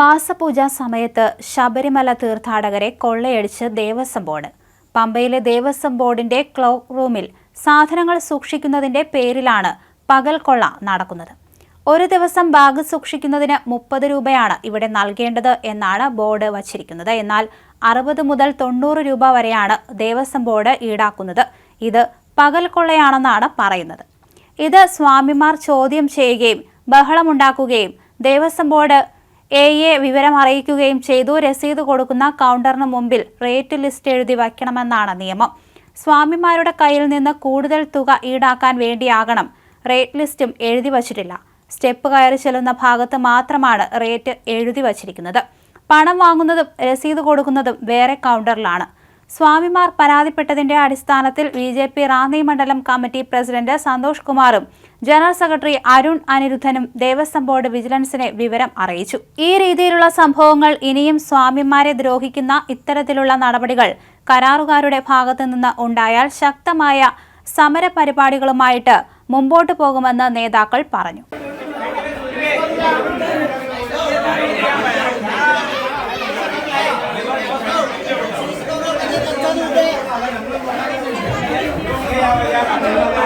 മാസപൂജ സമയത്ത് ശബരിമല തീർത്ഥാടകരെ കൊള്ളയടിച്ച് ദേവസ്വം ബോർഡ്. പമ്പയിലെ ദേവസ്വം ബോർഡിന്റെ ക്ലോക്ക് റൂമിൽ സാധനങ്ങൾ സൂക്ഷിക്കുന്നതിന്റെ പേരിലാണ് പകൽ കൊള്ള നടക്കുന്നത്. ഒരു ദിവസം ബാഗ് സൂക്ഷിക്കുന്നതിന് മുപ്പത് രൂപയാണ് ഇവിടെ നൽകേണ്ടത് എന്നാണ് ബോർഡ് വച്ചിരിക്കുന്നത്. എന്നാൽ അറുപത് മുതൽ തൊണ്ണൂറ് രൂപ വരെയാണ് ദേവസ്വം ബോർഡ് ഈടാക്കുന്നത്. ഇത് പകൽ കൊള്ളയാണെന്നാണ് പറയുന്നത്. ഇത് സ്വാമിമാർ ചോദ്യം ചെയ്യുകയും ബഹളമുണ്ടാക്കുകയും ദേവസ്വം ബോർഡ് എ എ വിവരം അറിയിക്കുകയും ചെയ്തു. രസീത് കൊടുക്കുന്ന കൗണ്ടറിന് മുമ്പിൽ റേറ്റ് ലിസ്റ്റ് എഴുതി വയ്ക്കണമെന്നാണ് നിയമം. സ്വാമിമാരുടെ കയ്യിൽ നിന്ന് കൂടുതൽ തുക ഈടാക്കാൻ വേണ്ടിയാകണം. റേറ്റ് ലിസ്റ്റും എഴുതി വച്ചിട്ടില്ല. സ്റ്റെപ്പ് കയറി ചെല്ലുന്ന ഭാഗത്ത് മാത്രമാണ് റേറ്റ് എഴുതി വച്ചിരിക്കുന്നത്. പണം വാങ്ങുന്നതും രസീത് കൊടുക്കുന്നതും വേറെ കൗണ്ടറിലാണ് സ്വാമിമാർ പരാതിപ്പെട്ടതിന്റെ അടിസ്ഥാനത്തിൽ ബി ജെ പി റാന്നി മണ്ഡലം കമ്മിറ്റി പ്രസിഡന്റ് സന്തോഷ് കുമാറും ജനറൽ സെക്രട്ടറി അരുൺ അനിരുദ്ധനും ദേവസ്വം ബോർഡ് വിജിലൻസിനെ വിവരം അറിയിച്ചു. ഈ രീതിയിലുള്ള സംഭവങ്ങൾ ഇനിയും സ്വാമിമാരെ ദ്രോഹിക്കുന്ന ഇത്തരത്തിലുള്ള നടപടികൾ കരാറുകാരുടെ ഭാഗത്തു നിന്ന് ഉണ്ടായാൽ ശക്തമായ സമര പരിപാടികളുമായിട്ട് മുമ്പോട്ട് പോകുമെന്ന് നേതാക്കൾ പറഞ്ഞു. Obrigado.